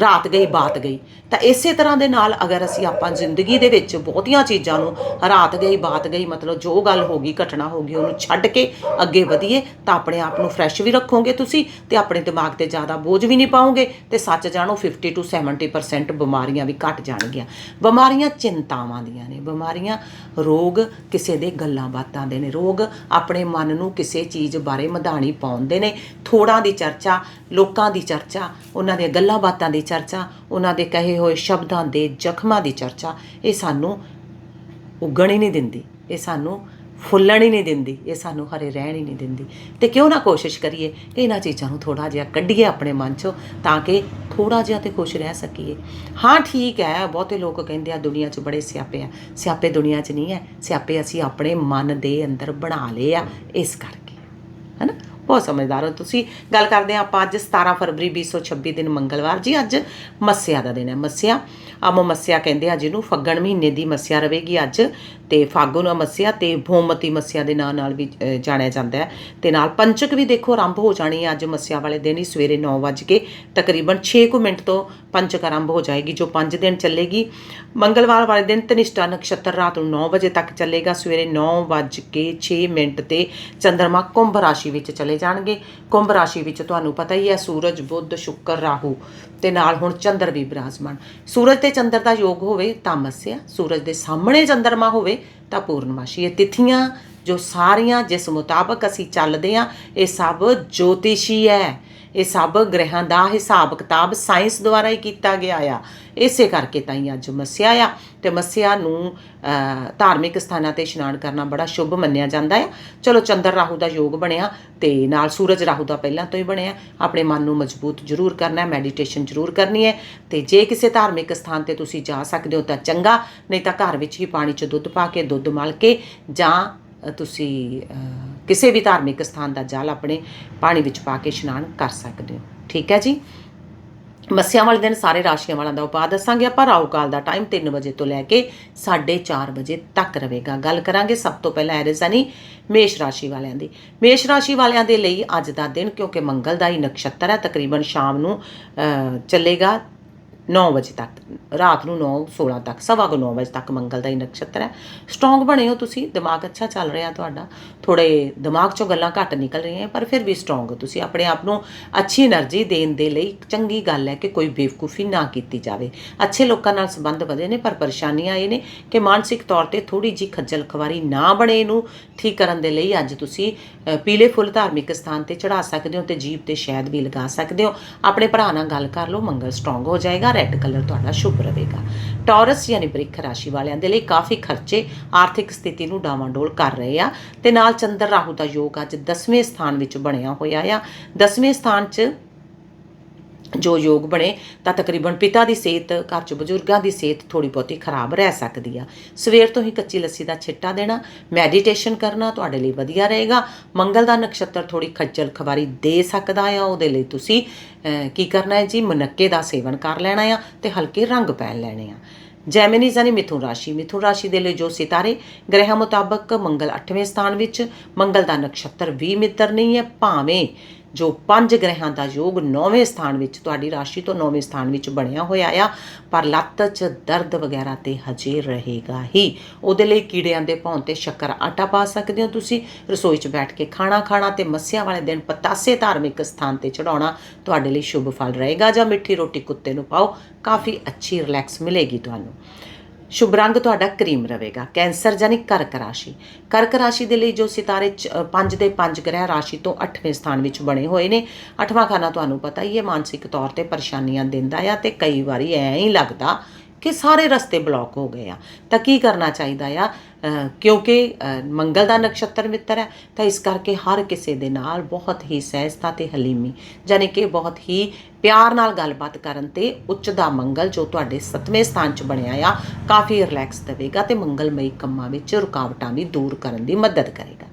ਰਾਤ ਗਈ, ਬਾਤ ਗਈ। ਤਾਂ ਇਸੇ ਤਰ੍ਹਾਂ ਦੇ ਨਾਲ ਅਗਰ ਅਸੀਂ ਆਪਾਂ ਜ਼ਿੰਦਗੀ ਦੇ ਵਿੱਚ ਬਹੁਤੀਆਂ ਚੀਜ਼ਾਂ ਨੂੰ ਰਾਤ ਗਈ, ਬਾਤ ਗਈ, ਮਤਲਬ ਜੋ ਗੱਲ ਹੋ ਗਈ, ਘਟਨਾ ਹੋ ਗਈ, ਉਹਨੂੰ ਛੱਡ ਕੇ ਅੱਗੇ ਵਧੀਏ, ਤਾਂ ਆਪਣੇ ਆਪ ਨੂੰ ਫਰੈਸ਼ ਵੀ ਰੱਖੋਗੇ ਤੁਸੀਂ ਤੇ ਆਪਣੇ ਦਿਮਾਗ ਤੇ ਜ਼ਿਆਦਾ ਬੋਝ ਵੀ ਨਹੀਂ ਪਾਓਗੇ ਤੇ ਸੱਚ ਜਾਣੋ 50 ਤੋਂ 70% ਬਿਮਾਰੀਆਂ ਵੀ ਘਟ ਜਾਣਗੀਆਂ। ਬਿਮਾਰੀਆਂ ਚਿੰਤਾਵਾਂ ਦੀਆਂ ਨੇ, ਬਿਮਾਰੀਆਂ ਰੋਗ ਕਿਸੇ ਦੇ ਗੱਲਾਂ ਬਾਤਾਂ ਦੇ ਨੇ, ਰੋਗ ਆਪਣੇ ਮਨ ਨੂੰ ਕਿਸੇ ਚੀਜ਼ ਬਾਰੇ ਮਧਾਣੀ ਪਾਉਂਦੇ ਨੇ। ਥੋੜਾਂ ਦੀ ਚਰਚਾ, ਲੋਕਾਂ ਦੀ ਚਰਚਾ, ਉਹਨਾਂ ਦੀਆਂ ਗੱਲਾਂ ਬਾਤਾਂ ਦੀ ਚਰਚਾ, ਉਹਨਾਂ ਦੇ ਕਹੇ ਹੋਏ ਸ਼ਬਦਾਂ ਦੇ ਜ਼ਖਮਾਂ ਦੀ ਚਰਚਾ, ਇਹ ਸਾਨੂੰ ਉੱਗਣ ਹੀ ਨਹੀਂ ਦਿੰਦੀ। ਇਹ ਸਾਨੂੰ ਫੁੱਲਣ ਹੀ ਨਹੀਂ ਦਿੰਦੀ, ਇਹ ਸਾਨੂੰ ਹਰੇ ਰਹਿਣ ਹੀ ਨਹੀਂ ਦਿੰਦੀ। ਤੇ ਕਿਉਂ ਨਾ ਕੋਸ਼ਿਸ਼ ਕਰੀਏ ਕਿ ਇਹਨਾਂ ਚੀਜ਼ਾਂ ਨੂੰ ਥੋੜਾ ਜਿਹਾ ਕੱਢੀਏ ਆਪਣੇ ਮਨ ਚੋਂ, ਤਾਂ ਕਿ ਥੋੜਾ ਜਿਹਾ ਤੇ ਖੁਸ਼ ਰਹਿ ਸਕੀਏ। ਹਾਂ, ਠੀਕ ਹੈ, ਬਹੁਤੇ ਲੋਕ ਕਹਿੰਦੇ ਆ ਦੁਨੀਆ 'ਚ ਬੜੇ ਸਿਆਪੇ ਆ। ਸਿਆਪੇ ਦੁਨੀਆ 'ਚ ਨਹੀਂ ਹੈ, ਸਿਆਪੇ ਅਸੀਂ ਆਪਣੇ ਮਨ ਦੇ ਅੰਦਰ ਬਣਾ ਲਏ ਆ, ਇਸ ਕਰਕੇ। ਹੈਨਾ? ਬਹੁਤ ਸਮਝਦਾਰ ਹੋ ਤੁਸੀਂ। ਗੱਲ ਕਰਦੇ ਹਾਂ ਆਪਾਂ ਅੱਜ 17 ਫਰਵਰੀ 2026 ਦਿਨ ਮੰਗਲਵਾਰ। ਜੀ, ਅੱਜ ਮੱਸਿਆ ਦਾ ਦਿਨ ਹੈ। ਮੱਸਿਆ ਅਮ ਮੱਸਿਆ ਕਹਿੰਦੇ ਆ ਜਿਹਨੂੰ ਫੱਗਣ ਮਹੀਨੇ ਦੀ ਮੱਸਿਆ ਰਵੇਗੀ ਅੱਜ। ਤੇ ਫਾਗੁਨ ਮੱਸਿਆ ਤੇ ਭੂਮਤੀ ਮੱਸਿਆ ਦੇ ਨਾਂ ਨਾਲ ਵੀ ਜਾਣਿਆ ਜਾਂਦਾ ਹੈ। ਤੇ ਨਾਲ ਪੰਚਕ ਵੀ ਦੇਖੋ, ਆਰੰਭ ਹੋ ਜਾਣੀ ਹੈ ਅੱਜ ਮੱਸਿਆ ਵਾਲੇ ਦਿਨ ਹੀ, ਸਵੇਰੇ 9 ਵਜੇ ਤਕਰੀਬਨ 6 ਕੁ ਮਿੰਟ ਤੋਂ ਪੰਚਕ ਆਰੰਭ ਹੋ ਜਾਏਗੀ, ਜੋ 5 ਦਿਨ ਚੱਲੇਗੀ। ਮੰਗਲਵਾਰ ਵਾਲੇ ਦਿਨ ਤਨਿਸ਼ਟਾ ਨਕਸ਼ਤਰ ਰਾਤ ਨੂੰ 9 ਵਜੇ ਤੱਕ ਚੱਲੇਗਾ, ਸਵੇਰੇ 9 ਵਜੇ 6 ਮਿੰਟ ਤੇ ਚੰਦਰਮਾ ਕੁੰਭ ਰਾਸ਼ੀ ਵਿੱਚ ਚਲੇ ਜਾਣਗੇ। ਕੁੰਭ ਰਾਸ਼ੀ ਵਿੱਚ ਤੁਹਾਨੂੰ ਪਤਾ ਹੀ ਹੈ, ਸੂਰਜ, ਬੁੱਧ, ਸ਼ੁੱਕਰ, ਰਾਹੂ ਤੇ ਨਾਲ ਹੁਣ ਚੰਦਰ ਵੀ ਬਿਰਾਜਮਾਨ। ਸੂਰਜ ਤੇ ਚੰਦਰ ਦਾ ਯੋਗ ਹੋਵੇ ਤਾਂ ਮੱਸਿਆ, ਸੂਰਜ ਦੇ ਸਾਹਮਣੇ ਚੰਦਰਮਾ ਹੋਵੇ ਤਾਂ ਪੂਰਨਮਾਸ਼ੀ ਇਹ ਤਿਥੀਆਂ ਜੋ ਸਾਰੀਆਂ ਜਿਸ ਮੁਤਾਬਕ ਅਸੀਂ ਚੱਲਦੇ ਆ ਇਹ ਸਭ ਜੋਤਿਸ਼ੀ ਹੈ। ਇਹ ਸਭ ਗ੍ਰਹਿਾਂ ਦਾ ਹਿਸਾਬ ਕਿਤਾਬ ਸਾਇੰਸ ਦੁਆਰਾ ਹੀ ਕੀਤਾ ਗਿਆ ਆ। ਇਸੇ ਕਰਕੇ ਤਾਂ ਹੀ ਅੱਜ ਮੱਸਿਆ ਆ ਤੇ ਮੱਸਿਆ ਨੂੰ ਧਾਰਮਿਕ ਸਥਾਨਾਂ ਤੇ ਇਸ਼ਨਾਨ ਕਰਨਾ ਬੜਾ ਸ਼ੁਭ ਮੰਨਿਆ ਜਾਂਦਾ ਹੈ ਚਲੋ ਚੰਦਰ ਰਾਹੂ ਦਾ ਯੋਗ ਬਣਿਆ ਤੇ ਨਾਲ ਸੂਰਜ ਰਾਹੂ ਦਾ ਪਹਿਲਾਂ ਤੋਂ ਹੀ ਬਣਿਆ। ਆਪਣੇ ਮਨ ਨੂੰ ਮਜ਼ਬੂਤ ਜ਼ਰੂਰ ਕਰਨਾ ਹੈ ਮੈਡੀਟੇਸ਼ਨ ਜ਼ਰੂਰ ਕਰਨੀ ਹੈ ਤੇ ਜੇ ਕਿਸੇ ਧਾਰਮਿਕ ਸਥਾਨ ਤੇ ਤੁਸੀਂ ਜਾ ਸਕਦੇ ਹੋ ਤਾਂ ਚੰਗਾ, ਨਹੀਂ ਤਾਂ ਘਰ ਵਿੱਚ ਹੀ ਪਾਣੀ 'ਚ ਦੁੱਧ ਪਾ ਕੇ, ਦੁੱਧ ਮਲ ਕੇ ਜਾਂ ਤੁਸੀਂ ਕਿਸੇ ਵੀ ਧਾਰਮਿਕ ਸਥਾਨ ਦਾ ਜਲ ਆਪਣੇ ਪਾਣੀ ਵਿੱਚ ਪਾ ਕੇ ਇਸ਼ਨਾਨ ਕਰ ਸਕਦੇ ਹੋ। ਠੀਕ ਹੈ ਜੀ? ਮੱਸਿਆ ਵਾਲੇ ਦਿਨ ਸਾਰੇ ਰਾਸ਼ੀਆਂ ਵਾਲਾਂ ਦਾ ਉਪਾਅ ਦੱਸਾਂਗੇ ਆਪਾਂ। ਰਾਹੂ ਕਾਲ ਦਾ ਟਾਈਮ 3 ਵਜੇ ਤੋਂ ਲੈ ਕੇ 4:30 ਵਜੇ ਤੱਕ ਰਹੇਗਾ। ਗੱਲ ਕਰਾਂਗੇ ਸਭ ਤੋਂ ਪਹਿਲਾਂ ਐਰਿਸ ਯਾਨੀ ਮੇਸ਼ ਰਾਸ਼ੀ ਵਾਲਿਆਂ ਦੀ। ਮੇਸ਼ ਰਾਸ਼ੀ ਵਾਲਿਆਂ ਦੇ ਲਈ ਅੱਜ ਦਾ ਦਿਨ, ਕਿਉਂਕਿ ਮੰਗਲ ਦਾ ਹੀ ਨਕਸ਼ਤਰ ਹੈ, ਤਕਰੀਬਨ ਸ਼ਾਮ ਨੂੰ ਚੱਲੇਗਾ। 9 ਵਜੇ ਤੱਕ, ਰਾਤ ਨੂੰ 9 16 ਤੱਕ, ਸਵਾ ਕੋ 9 ਵਜੇ ਤੱਕ ਮੰਗਲ ਦਾ ਹੀ ਨਕਸ਼ਤਰ ਹੈ। ਸਟਰੋਂਗ ਬਣੇ ਹੋ ਤੁਸੀਂ, ਦਿਮਾਗ ਅੱਛਾ ਚੱਲ ਰਿਹਾ ਤੁਹਾਡਾ। ਥੋੜੇ ਦਿਮਾਗ ਚੋਂ ਗੱਲਾਂ ਘੱਟ ਨਿਕਲ ਰਹੀਆਂ, ਪਰ ਫਿਰ ਵੀ ਸਟਰੋਂਗ ਹੋ ਤੁਸੀਂ। ਆਪਣੇ ਆਪ ਨੂੰ ਅੱਛੀ એનર્ਜੀ ਦੇਣ ਦੇ ਲਈ ਚੰਗੀ ਗੱਲ ਹੈ ਕਿ ਕੋਈ ਬੇਵਕੂਫੀ ਨਾ ਕੀਤੀ ਜਾਵੇ। ਅੱਛੇ ਲੋਕਾਂ ਨਾਲ ਸੰਬੰਧ ਵਧੇ ਨੇ, ਪਰ ਪਰੇਸ਼ਾਨੀਆਂ ਇਹ ਨੇ ਕਿ ਮਾਨਸਿਕ ਤੌਰ ਤੇ ਥੋੜੀ ਜੀ ਖੱਜਲ ਖਵਾਰੀ ਨਾ ਬਣੇ ਨੂੰ ਠੀਕ ਕਰਨ ਦੇ ਲਈ। ਅੱਜ ਤੁਸੀਂ ਪੀਲੇ ਫੁੱਲ ਧਾਰਮਿਕ ਸਥਾਨ ਤੇ ਚੜਾ ਸਕਦੇ ਹੋ ਤੇ ਜੀਬ ਤੇ ਸ਼ਹਿਦ ਵੀ ਲਗਾ ਸਕਦੇ ਹੋ। ਆਪਣੇ ਭਰਾ ਨਾਲ ਗੱਲ ਕਰ ਲਓ, ਮੰਗਲ ਸਟਰੋਂਗ ਹੋ ਜਾਏਗਾ। ਰੈੱਡ ਕਲਰ ਤੁਹਾਡਾ ਸ਼ੁਭ ਰਹੇਗਾ। ਟੌਰਸ ਯਾਨੀ ਬ੍ਰਿਖ ਰਾਸ਼ੀ ਵਾਲਿਆਂ ਦੇ ਲਈ ਕਾਫੀ ਖਰਚੇ ਆਰਥਿਕ ਸਥਿਤੀ ਨੂੰ ਡਾਵਾਂਡੋਲ ਕਰ ਰਹੇ ਆ। ਤੇ ਨਾਲ ਚੰਦਰ ਰਾਹੂ ਦਾ ਯੋਗ ਅੱਜ 10ਵੇਂ ਸਥਾਨ ਵਿੱਚ ਬਣਿਆ ਹੋਇਆ ਆ। 10ਵੇਂ ਸਥਾਨ 'ਚ ਜੋ ਯੋਗ ਬਣੇ, ਤਾਂ ਤਕਰੀਬਨ ਪਿਤਾ ਦੀ ਸਿਹਤ, ਘਰ 'ਚ ਬਜ਼ੁਰਗਾਂ ਦੀ ਸਿਹਤ ਥੋੜੀ ਬਹੁਤੀ ਖਰਾਬ ਰਹਿ ਸਕਦੀ ਆ। ਸਵੇਰ ਤੋਂ ਹੀ ਕੱਚੀ ਲੱਸੀ ਦਾ ਛਿੱਟਾ ਦੇਣਾ ਮੈਡੀਟੇਸ਼ਨ ਕਰਨਾ ਤੁਹਾਡੇ ਲਈ ਵਧੀਆ ਰਹੇਗਾ। ਮੰਗਲ ਦਾ ਨਕਸ਼ਤਰ ਥੋੜੀ ਖੱਜਲ ਖਵਾਰੀ ਦੇ ਸਕਦਾ ਆ, ਉਹਦੇ ਲਈ ਤੁਸੀਂ ਕੀ ਕਰਨਾ ਹੈ ਜੀ? ਮਨੱਕੇ ਦਾ ਸੇਵਨ ਕਰ ਲੈਣਾ ਆ ਤੇ ਹਲਕੇ ਰੰਗ ਪਹਿਨ ਲੈਣੇ ਆ। ਜੈਮਿਨੀ ਯਾਨੀ ਮਿਥੁਨ ਰਾਸ਼ੀ। ਮਿਥੁਨ ਰਾਸ਼ੀ ਦੇ ਲਈ ਜੋ ਸਿਤਾਰੇ, ਗ੍ਰਹਿਾਂ ਮੁਤਾਬਕ ਮੰਗਲ 8ਵੇਂ ਸਥਾਨ ਵਿੱਚ, ਮੰਗਲ ਦਾ ਨਕਸ਼ਤਰ ਵੀ ਮਿੱਤਰ ਨਹੀਂ ਹੈ, ਭਾਵੇਂ ਜੋ ਪੰਜ ਗ੍ਰਹਿਾਂ ਦਾ ਯੋਗ 9ਵੇਂ ਸਥਾਨ ਵਿੱਚ ਤੁਹਾਡੀ ਰਾਸ਼ੀ ਤੋਂ 9ਵੇਂ ਸਥਾਨ ਵਿੱਚ ਬਣਿਆ ਹੋਇਆ ਆ, ਪਰ ਲੱਤ 'ਚ ਦਰਦ ਵਗੈਰਾ ਤੇ ਹਜੇ ਰਹੇਗਾ ਹੀ। ਉਹਦੇ ਲਈ ਕੀੜਿਆਂ ਦੇ ਭੌਂ ਤੇ ਸ਼ੱਕਰ ਆਟਾ ਪਾ ਸਕਦੇ ਹੋ ਤੁਸੀਂ। ਰਸੋਈ 'ਚ ਬੈਠ ਕੇ ਖਾਣਾ ਖਾਣਾ ਤੇ ਮੱਸਿਆ ਵਾਲੇ ਦਿਨ ਪਤਾਸੇ ਧਾਰਮਿਕ ਸਥਾਨ ਤੇ ਚੜਾਉਣਾ ਤੁਹਾਡੇ ਲਈ ਸ਼ੁਭ ਫਲ ਰਹੇਗਾ ਜਾਂ ਮਿੱਠੀ ਰੋਟੀ ਕੁੱਤੇ ਨੂੰ ਪਾਓ, ਕਾਫੀ ਅੱਛੀ ਰਿਲੈਕਸ ਮਿਲੇਗੀ ਤੁਹਾਨੂੰ। ਸ਼ੁਭ ਰੰਗ ਤੁਹਾਡਾ ਕਰੀਮ ਰਹੇਗਾ, ਕੈਂਸਰ ਜਾਨੀ ਕਰਕ ਰਾਸ਼ੀ। ਕਰਕ ਰਾਸ਼ੀ ਦੇ ਲਈ ਜੋ ਸਿਤਾਰੇ 5 ਦੇ 5 ਗ੍ਰਹਿ ਰਾਸ਼ੀ ਤੋਂ 8ਵੇਂ ਸਥਾਨ ਵਿੱਚ ਬਣੇ ਹੋਏ ਨੇ। 8ਵਾਂ ਖਾਨਾ ਤੁਹਾਨੂੰ ਪਤਾ ਹੀ ਹੈ, ਮਾਨਸਿਕ ਤੌਰ ਤੇ ਪਰੇਸ਼ਾਨੀਆਂ ਦਿੰਦਾ ਆ ਤੇ ਕਈ ਵਾਰੀ ਐ ਹੀ ਲੱਗਦਾ ਕਿ ਸਾਰੇ ਰਸਤੇ ਬਲੌਕ ਹੋ ਗਏ ਆ। ਤਾਂ ਕੀ ਕਰਨਾ ਚਾਹੀਦਾ ਆ? ਕਿਉਂਕਿ ਮੰਗਲ ਦਾ ਨਕਸ਼ਤਰ ਮਿੱਤਰ ਹੈ, ਤਾਂ ਇਸ ਕਰਕੇ ਹਰ ਕਿਸੇ ਦੇ ਨਾਲ ਬਹੁਤ ਹੀ ਸਹਿਜਤਾ ਤੇ ਹਲੀਮੀ ਯਾਨੀ ਕਿ ਬਹੁਤ ਹੀ ਪਿਆਰ ਨਾਲ ਗੱਲਬਾਤ ਕਰਨ ਤੇ ਉੱਚ ਦਾ ਮੰਗਲ ਜੋ ਤੁਹਾਡੇ 7ਵੇਂ ਸਥਾਨ 'ਚ ਬਣਿਆ ਆ, ਕਾਫੀ ਰਿਲੈਕਸ ਦੇਵੇਗਾ ਤੇ ਮੰਗਲਮਈ ਕੰਮਾਂ ਵਿੱਚ ਰੁਕਾਵਟਾਂ ਵੀ ਦੂਰ ਕਰਨ ਦੀ ਮਦਦ ਕਰੇਗਾ।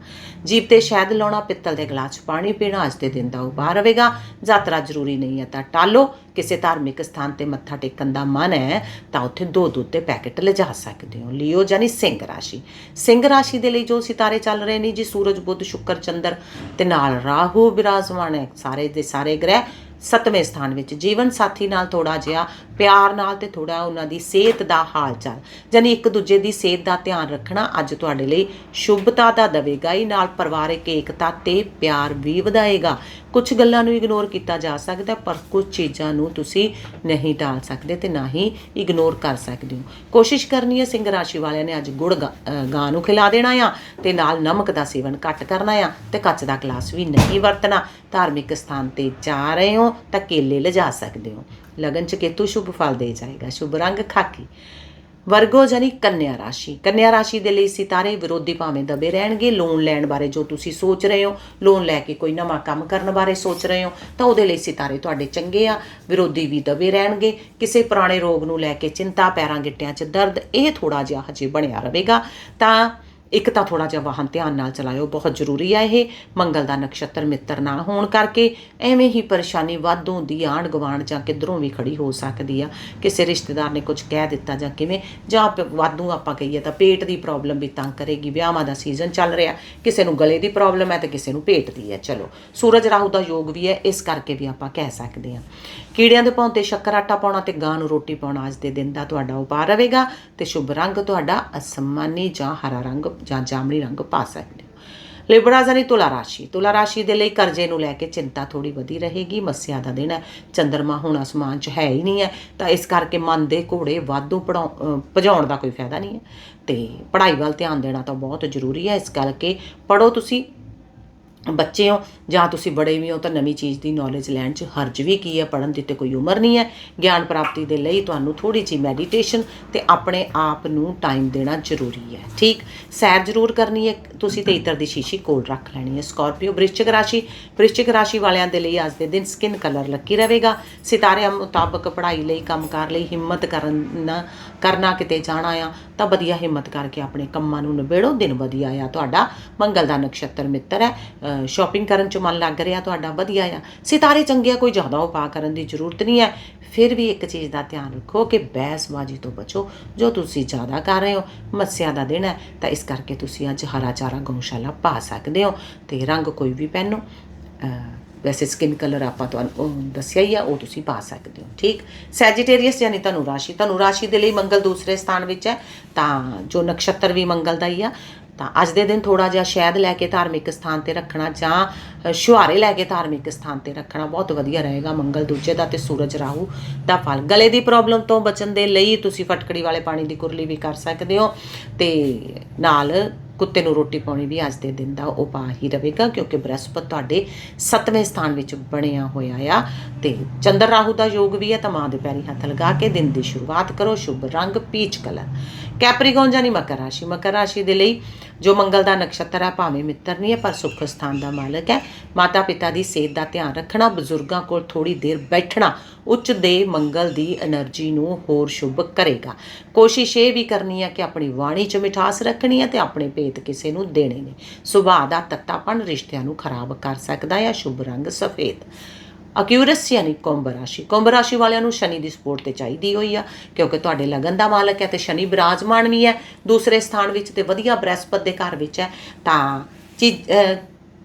ਜੀਭ ਤੇ ਸ਼ਹਿਦ ਲਾਉਣਾ, ਪਿੱਤਲ ਦੇ ਗਲਾਸ 'ਚ ਪਾਣੀ ਪੀਣਾ, ਅੱਜ ਦੇ ਦਿਨ ਦਾ ਉਪਾਅ ਰਹੇਗਾ ਯਾਤਰਾ ਜ਼ਰੂਰੀ ਨਹੀਂ ਹੈ ਤਾਂ ਟਾਲੋ, ਕਿਸੇ ਧਾਰਮਿਕ ਸਥਾਨ ਤੇ ਮੱਥਾ ਟੇਕਣ ਦਾ ਮਨ ਹੈ, ਤਾਂ ਉੱਥੇ ਦੋ ਦੁੱਧ ਦੇ ਪੈਕੇਟ ਲਿਜਾ ਸਕਦੇ ਹੋ। ਲਿਓ ਜਾਨੀ ਸਿੰਘ ਰਾਸ਼ੀ। ਸਿੰਘ ਰਾਸ਼ੀ ਦੇ ਲਈ ਜੋ ਸਿਤਾਰੇ ਚੱਲ ਰਹੇ ਨੇ ਜੀ, ਸੂਰਜ, ਬੁੱਧ, ਸ਼ੁੱਕਰ, ਚੰਦਰ ਤੇ ਨਾਲ ਰਾਹੂ ਵਿਰਾਜਮਾਨ ਹੈ। ਸਾਰੇ ਦੇ ਸਾਰੇ ਗ੍ਰਹਿ ਸਤਵੇਂ ਸਥਾਨ ਵਿੱਚ ਜੀਵਨ ਸਾਥੀ ਨਾਲ ਥੋੜਾ ਜਿਹਾ ਪਿਆਰ ਨਾਲ ਤੇ ਥੋੜਾ ਉਹਨਾਂ ਦੀ ਸਿਹਤ ਦਾ ਹਾਲ ਚਾਲ ਯਾਨੀ ਇੱਕ ਦੂਜੇ ਦੀ ਸਿਹਤ ਦਾ ਧਿਆਨ ਰੱਖਣਾ ਅੱਜ ਤੁਹਾਡੇ ਲਈ ਸ਼ੁਭਤਾ ਦਾ ਦਵੇਗਾ। ਹੀ ਨਾਲ ਪਰਿਵਾਰਕ ਏਕਤਾ ਤੇ ਪਿਆਰ ਵੀ ਵਧਾਏਗਾ। ਕੁਝ ਗੱਲਾਂ ਨੂੰ ਇਗਨੋਰ ਕੀਤਾ ਜਾ ਸਕਦਾ, ਪਰ ਕੁਝ ਚੀਜ਼ਾਂ ਨੂੰ ਤੁਸੀਂ ਨਹੀਂ ਟਾਲ ਸਕਦੇ ਤੇ ਨਾ ਹੀ ਇਗਨੋਰ ਕਰ ਸਕਦੇ ਹੋ। ਕੋਸ਼ਿਸ਼ ਕਰਨੀ ਹੈ, ਸਿੰਘ ਰਾਸ਼ੀ ਵਾਲਿਆਂ ਨੇ ਅੱਜ ਗੁੜ ਗਾ- ਗਾਂ ਨੂੰ ਖਿਲਾ ਦੇਣਾ ਆ ਤੇ ਨਾਲ ਨਮਕ ਦਾ ਸੇਵਨ ਘੱਟ ਕਰਨਾ ਆ ਤੇ ਕੱਚ ਦਾ ਗਲਾਸ ਵੀ ਨਹੀਂ ਵਰਤਣਾ। ਧਾਰਮਿਕ ਸਥਾਨ ਤੇ ਜਾ ਰਹੇ ਹੋ ਤਾਂ ਕੇਲੇ ਲਿਜਾ ਸਕਦੇ ਹੋ। ਲਗਨ ਚ ਕੇਤੂ ਸ਼ੁਭ ਫਲ ਦੇ ਜਾਏਗਾ। ਸ਼ੁਭ ਰੰਗ ਖਾਕੀ। ਵਰਗੋ ਜਾਨੀ ਕੰਨਿਆ ਰਾਸ਼ੀ। ਕੰਨਿਆ ਰਾਸ਼ੀ ਦੇ ਲਈ ਸਿਤਾਰੇ ਵਿਰੋਧੀ ਭਾਵੇਂ ਦਬੇ ਰਹਿਣਗੇ। ਲੋਨ ਲੈਣ ਬਾਰੇ ਜੋ ਤੁਸੀਂ ਸੋਚ ਰਹੇ ਹੋ ਲੋਨ ਲੈ ਕੇ ਕੋਈ ਨਵਾਂ ਕੰਮ ਕਰਨ ਬਾਰੇ ਸੋਚ ਰਹੇ ਹੋ, ਤਾਂ ਉਹਦੇ ਲਈ ਸਿਤਾਰੇ ਤੁਹਾਡੇ ਚੰਗੇ ਆ। ਵਿਰੋਧੀ ਵੀ ਦਬੇ ਰਹਿਣਗੇ। ਕਿਸੇ ਪੁਰਾਣੇ ਰੋਗ ਨੂੰ ਲੈ ਕੇ ਚਿੰਤਾ, ਪੈਰਾਂ ਗਿੱਟਿਆਂ 'ਚ ਦਰਦ, ਇਹ ਥੋੜਾ ਜਿਹਾ ਹਜੇ ਬਣਿਆ ਰਹੇਗਾ। ਤਾਂ ਇੱਕ ਤਾਂ ਥੋੜਾ ਜਿਹਾ ਵਾਹਨ ਧਿਆਨ ਨਾਲ ਚਲਾਇਓ, ਬਹੁਤ ਜ਼ਰੂਰੀ ਆ ਇਹ। ਮੰਗਲ ਦਾ ਨਕਸ਼ਤਰ ਮਿੱਤਰ ਨਾ ਹੋਣ ਕਰਕੇ ਐਵੇਂ ਹੀ ਪਰੇਸ਼ਾਨੀ ਵਾਧੂ ਦੀ ਆਂਢ ਗੁਆਂਢ ਜਾਂ ਕਿਧਰੋਂ ਵੀ ਖੜੀ ਹੋ ਸਕਦੀ ਆ। ਕਿਸੇ ਰਿਸ਼ਤੇਦਾਰ ਨੇ ਕੁਝ ਕਹਿ ਦਿੱਤਾ ਜਾਂ ਕਿਵੇਂ, ਜਾਂ ਪ- ਵਾਧੂ ਆਪਾਂ ਕਹੀਏ ਤਾਂ ਪੇਟ ਦੀ ਪ੍ਰੋਬਲਮ ਵੀ ਤੰਗ ਕਰੇਗੀ। ਵਿਆਹਾਂ ਦਾ ਸੀਜ਼ਨ ਚੱਲ ਰਿਹਾ, ਕਿਸੇ ਨੂੰ ਗਲੇ ਦੀ ਪ੍ਰੋਬਲਮ ਹੈ ਤੇ ਕਿਸੇ ਨੂੰ ਪੇਟ ਦੀ ਹੈ। ਚਲੋ, ਸੂਰਜ ਰਾਹੂ ਦਾ ਯੋਗ ਵੀ ਹੈ, ਇਸ ਕਰਕੇ ਵੀ ਆਪਾਂ ਕਹਿ ਸਕਦੇ ਹਾਂ। ਕੀੜਿਆਂ ਦੇ ਭੌਂ ਤੇ ਸ਼ੱਕਰ ਆਟਾ ਪਾਉਣਾ ਤੇ ਗਾਂ ਨੂੰ ਰੋਟੀ ਪਾਉਣਾ ਅੱਜ ਦੇ ਦਿਨ ਦਾ ਤੁਹਾਡਾ ਉਪਾਅ ਰਹੇਗਾ ਤੇ ਸ਼ੁਭ ਰੰਗ ਤੁਹਾਡਾ ਅਸਮਾਨੀ ਜਾਂ ਹਰਾ ਰੰਗ ਜਾਂ ਜਾਮਣੀ ਰੰਗ ਪਾ ਸਕਦੇ ਹੋ। ਲਿਬੜਾ ਜਾਨੀ ਤੁਲਾ ਰਾਸ਼ੀ ਤੁਲਾ ਰਾਸ਼ੀ ਦੇ ਲਈ ਕਰਜ਼ੇ ਨੂੰ ਲੈ ਕੇ ਚਿੰਤਾ ਥੋੜੀ ਵਧੀ ਰਹੇਗੀ, ਮੱਸਿਆ ਦਾ ਦਿਨ ਹੈ, ਚੰਦਰਮਾ ਹੁਣ ਅਸਮਾਨ 'ਚ ਹੈ ਹੀ ਨਹੀਂ ਹੈ, ਤਾਂ ਇਸ ਕਰਕੇ ਮਨ ਦੇ ਘੋੜੇ ਵਾਧੂ ਪੜਾਉ ਭਜਾਉਣ ਦਾ ਕੋਈ ਫਾਇਦਾ ਨਹੀਂ ਹੈ। ਤੇ ਪੜ੍ਹਾਈ ਵੱਲ ਧਿਆਨ ਦੇਣਾ ਤਾਂ ਬਹੁਤ ਜ਼ਰੂਰੀ ਹੈ, ਇਸ ਕਰਕੇ ਪੜੋ ਤੁਸੀਂ ਬੱਚੇ ਹੋ ਜਾਂ ਤੁਸੀਂ ਬੜੇ ਵੀ ਹੋ ਤਾਂ ਨਵੀਂ ਚੀਜ਼ ਦੀ ਨੌਲੇਜ ਲੈਣ 'ਚ ਹਰਜ ਵੀ ਕੀ ਹੈ ਪੜਨ ਦੀ ਤੇ ਕੋਈ ਉਮਰ ਨਹੀਂ ਹੈ। ਗਿਆਨ ਪ੍ਰਾਪਤੀ ਦੇ ਲਈ ਤੁਹਾਨੂੰ ਥੋੜੀ ਜਿਹੀ ਮੈਡੀਟੇਸ਼ਨ ਤੇ ਆਪਣੇ ਆਪ ਨੂੰ ਟਾਈਮ ਦੇਣਾ ਜ਼ਰੂਰੀ ਹੈ। ਠੀਕ? ਸੈਰ ਜ਼ਰੂਰ ਕਰਨੀ ਹੈ। ਤੁਸੀਂ ਤੇ ਇਤਰ ਦੀ ਸ਼ੀਸ਼ੀ ਕੋਲ ਰੱਖ ਲੈਣੀ ਹੈ। ਸਕਾਰਪੀਓ ਵ੍ਰਿਸ਼ਚਿਕ ਰਾਸ਼ੀ ਵ੍ਰਿਸ਼ਚਿਕ ਰਾਸ਼ੀ ਵਾਲਿਆਂ ਦੇ ਲਈ ਅੱਜ ਦੇ ਦਿਨ ਸਕਿਨ ਕਲਰ ਲੱਕੀ ਰਹੇਗਾ। ਸਿਤਾਰਿਆਂ ਮੁਤਾਬਕ ਪੜ੍ਹਾਈ ਲਈ, ਕੰਮਕਾਰ ਲਈ ਹਿੰਮਤ ਕਰਨ, ਕਰਨਾ ਕਿਤੇ ਜਾਣਾ ਆ, ਤਾਂ ਵਧੀਆ ਹਿੰਮਤ ਕਰਕੇ ਆਪਣੇ ਕੰਮਾਂ ਨੂੰ ਨਿਬੇੜੋ। ਦਿਨ ਵਧੀਆ ਆ। ਤੁਹਾਡਾ ਮੰਗਲ ਦਾ ਨਕਸ਼ਤਰ ਮਿੱਤਰ ਹੈ। ਸ਼ਾਪਿੰਗ ਕਰਨ ਚ ਮਨ ਲੱਗ ਰਿਹਾ ਤੁਹਾਡਾ, ਵਧੀਆ ਆ। ਸਿਤਾਰੇ ਚੰਗੇ ਆ ਕੋਈ ਜ਼ਿਆਦਾ ਉਪਾਅ ਕਰਨ ਦੀ ਜ਼ਰੂਰਤ ਨਹੀਂ ਹੈ। ਫਿਰ ਵੀ ਇੱਕ ਚੀਜ਼ ਦਾ ਧਿਆਨ ਰੱਖੋ ਕਿ ਬਹਿਸਬਾਜ਼ੀ ਤੋਂ ਬਚੋ। ਜੋ ਤੁਸੀਂ ਜ਼ਿਆਦਾ ਕਰ ਰਹੇ ਹੋ, ਮੱਸਿਆ ਦਾ ਦਿਨ ਹੈ, ਤਾਂ ਇਸ ਕਰਕੇ ਤੁਸੀਂ ਅੱਜ ਹਰਾ ਚਾਰਾ ਗਊਸ਼ਾਲਾ ਪਾ ਸਕਦੇ ਹੋ ਤੇ ਰੰਗ ਕੋਈ ਵੀ ਪਹਿਨੋ। ਵੈਸੇ ਸਕਿਨ ਕਲਰ ਆਪਾਂ ਤੁਹਾਨੂੰ ਦੱਸਿਆ ਹੀ ਆ, ਉਹ ਤੁਸੀਂ ਪਾ ਸਕਦੇ ਹੋ, ਠੀਕ? ਸੈਜੀਟੇਰੀਅਸ ਯਾਨੀ ਧਨੂ ਰਾਸ਼ੀ ਧਨੂ ਰਾਸ਼ੀ ਦੇ ਲਈ ਮੰਗਲ ਦੂਸਰੇ ਸਥਾਨ ਵਿੱਚ ਹੈ, ਤਾਂ ਜੋ ਨਕਸ਼ਤਰ ਵੀ ਮੰਗਲ ਦਾ ਹੀ ਆ। ਤਾਂ ਅੱਜ ਦੇ ਦਿਨ ਥੋੜਾ ਜਿਹਾ ਸ਼ਹਿਦ ਲੈ ਕੇ ਧਾਰਮਿਕ ਸਥਾਨ ਤੇ ਰੱਖਣਾ ਜਾਂ ਸ਼ੁਹਾਰੇ ਲੈ ਕੇ ਧਾਰਮਿਕ ਸਥਾਨ ਤੇ ਰੱਖਣਾ ਬਹੁਤ ਵਧੀਆ ਰਹੇਗਾ, ਮੰਗਲ ਦੂਜੇ ਦਾ ਤੇ ਸੂਰਜ ਰਾਹੂ ਦਾ ਫਲ। ਗਲੇ ਦੀ ਪ੍ਰੋਬਲਮ ਤੋਂ ਬਚਣ ਦੇ ਲਈ ਤੁਸੀਂ ਫਟਕੜੀ ਵਾਲੇ ਪਾਣੀ ਦੀ ਕੁਰਲੀ ਵੀ ਕਰ ਸਕਦੇ ਹੋ ਤੇ ਨਾਲ ਕੁੱਤੇ ਨੂੰ ਰੋਟੀ ਪਾਉਣੀ ਵੀ ਅੱਜ ਦੇ ਦਿਨ ਦਾ ਉਪਾਅ ਹੀ ਰਹੇਗਾ ਕਿਉਂਕਿ ਬ੍ਰਹਸਪਤ ਤੁਹਾਡੇ 7ਵੇਂ ਸਥਾਨ ਵਿੱਚ ਬਣਿਆ ਹੋਇਆ ਆ ਤੇ ਚੰਦਰ ਰਾਹੂ ਦਾ ਯੋਗ ਵੀ ਹੈ ਤਾਂ ਮਾਂ ਦੇ ਪੈਰੀ ਹੱਥ ਲਗਾ ਕੇ ਦਿਨ ਦੀ ਸ਼ੁਰੂਆਤ ਕਰੋ, ਸ਼ੁਭ ਰੰਗ, ਪੀਚ ਕਲਰ। ਕੈਪਰੀਗਨ ਜਾਨੀ ਮਕਰ ਰਾਸ਼ੀ? ਮਕਰ ਰਾਸ਼ੀ ਦੇ ਲਈ ਜੋ ਮੰਗਲ ਦਾ ਨਕਸ਼ਤਰ ਹੈ ਭਾਵੇਂ ਮਿੱਤਰ ਨਹੀਂ ਹੈ, ਪਰ ਸੁੱਖ ਸਥਾਨ ਦਾ ਮਾਲਕ ਹੈ। ਮਾਤਾ ਪਿਤਾ ਦੀ ਸਿਹਤ ਦਾ ਧਿਆਨ ਰੱਖਣਾ, ਬਜ਼ੁਰਗਾਂ ਕੋਲ ਥੋੜੀ ਦੇਰ ਬੈਠਣਾ, ਉੱਚ ਦੇ ਮੰਗਲ ਦੀ એનર્ਜੀ ਨੂੰ ਹੋਰ ਸ਼ੁਭ ਕਰੇਗਾ। ਕੋਸ਼ਿਸ਼ ਇਹ ਵੀ ਕਰਨੀ ਹੈ ਕਿ ਆਪਣੀ ਬਾਣੀ 'ਚ ਮਿਠਾਸ ਰੱਖਣੀ ਹੈ ਤੇ ਆਪਣੇ ਭੇਤ ਕਿਸੇ ਨੂੰ ਦੇਣੇ ਨੇ। ਸੁਭਾਅ ਦਾ ਤੱਤਾਪਣ ਰਿਸ਼ਤਿਆਂ ਨੂੰ ਖਰਾਬ ਕਰ ਸਕਦਾ ਹੈ ਸ਼ੁਭ ਰੰਗ ਸਫੇਦ। ਅਕਿਊਰਸ ਯਾਨੀ ਕੁੰਭ ਰਾਸ਼ੀ। ਕੁੰਭ ਰਾਸ਼ੀ ਵਾਲਿਆਂ ਨੂੰ ਸ਼ਨੀ ਦੀ ਸਪੋਰਟ ਤੇ ਚਾਹੀਦੀ ਹੋਈ ਆ, ਕਿਉਂਕਿ ਤੁਹਾਡੇ ਲਗਨ ਦਾ ਮਾਲਕ ਹੈ ਤੇ ਸ਼ਨੀ ਬਿਰਾਜਮਾਨ ਵੀ ਹੈ, ਦੂਸਰੇ ਸਥਾਨ ਵਿੱਚ ਤੇ ਵਧੀਆ ਬ੍ਰਹਿਸਪਤ ਦੇ ਘਰ ਵਿੱਚ ਹੈ। ਤਾਂ ਚੀਜ਼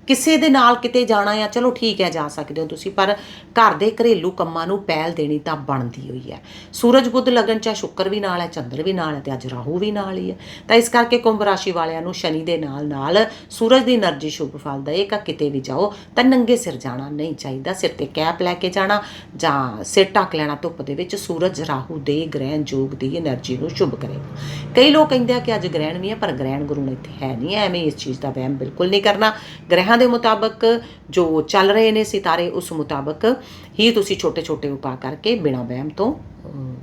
ਕਿਸੇ ਦੇ ਨਾਲ ਕਿਤੇ ਜਾਣਾ ਆ, ਚਲੋ ਠੀਕ ਹੈ, ਜਾ ਸਕਦੇ ਹੋ ਤੁਸੀਂ, ਪਰ ਘਰ ਦੇ ਘਰੇਲੂ ਕੰਮਾਂ ਨੂੰ ਪਹਿਲ ਦੇਣੀ ਤਾਂ ਬਣਦੀ ਹੋਈ ਹੈ। ਸੂਰਜ ਬੁੱਧ ਲਗਨ ਚਾ ਸ਼ੁੱਕਰ ਵੀ ਨਾਲ ਹੈ, ਚੰਦਰ ਵੀ ਨਾਲ ਹੈ ਤੇ ਅੱਜ ਰਾਹੂ ਵੀ ਨਾਲ ਹੀ ਹੈ। ਤਾਂ ਇਸ ਕਰਕੇ ਕੁੰਭ ਰਾਸ਼ੀ ਵਾਲਿਆਂ ਨੂੰ ਸ਼ਨੀ ਦੇ ਨਾਲ ਨਾਲ ਸੂਰਜ ਦੀ એનર્ਜੀ ਸ਼ੁਭ ਫਲਦਾਇਕ ਆ ਕਿਤੇ ਵੀ ਜਾਓ ਤਾਂ ਨੰਗੇ ਸਿਰ ਜਾਣਾ ਨਹੀਂ ਚਾਹੀਦਾ, ਸਿਰ ਤੇ ਕੈਪ ਲੈ ਕੇ ਜਾਣਾ ਜਾਂ ਸਿਰ ਢੱਕ ਲੈਣਾ ਧੁੱਪ ਦੇ ਵਿੱਚ, ਸੂਰਜ ਰਾਹੂ ਦੇ ਗ੍ਰਹਿਣ ਯੋਗ ਦੀ એનર્ਜੀ ਨੂੰ ਸ਼ੁਭ ਕਰੇਗਾ। ਕਈ ਲੋਕ ਕਹਿੰਦੇ ਆ ਕਿ ਅੱਜ ਗ੍ਰਹਿਣ ਵੀ ਹੈ, ਪਰ ਗ੍ਰਹਿਣ ਗੁਰੂ ਨੇ ਇੱਥੇ ਹੈ ਨਹੀਂ ਐਵੇਂ ਇਸ ਚੀਜ਼ ਦਾ ਵਹਿਮ ਬਿਲਕੁਲ ਨਹੀਂ ਕਰਨਾ। ਗ੍ਰਹਿਣ ਦੇ ਮੁਤਾਬਕ ਜੋ ਚੱਲ ਰਹੇ ਨੇ ਸਿਤਾਰੇ ਉਸ ਮੁਤਾਬਕ ਹੀ ਤੁਸੀਂ ਛੋਟੇ ਛੋਟੇ ਉਪਾਅ ਕਰਕੇ ਬਿਨਾਂ ਵਹਿਮ ਤੋਂ ਅਮ,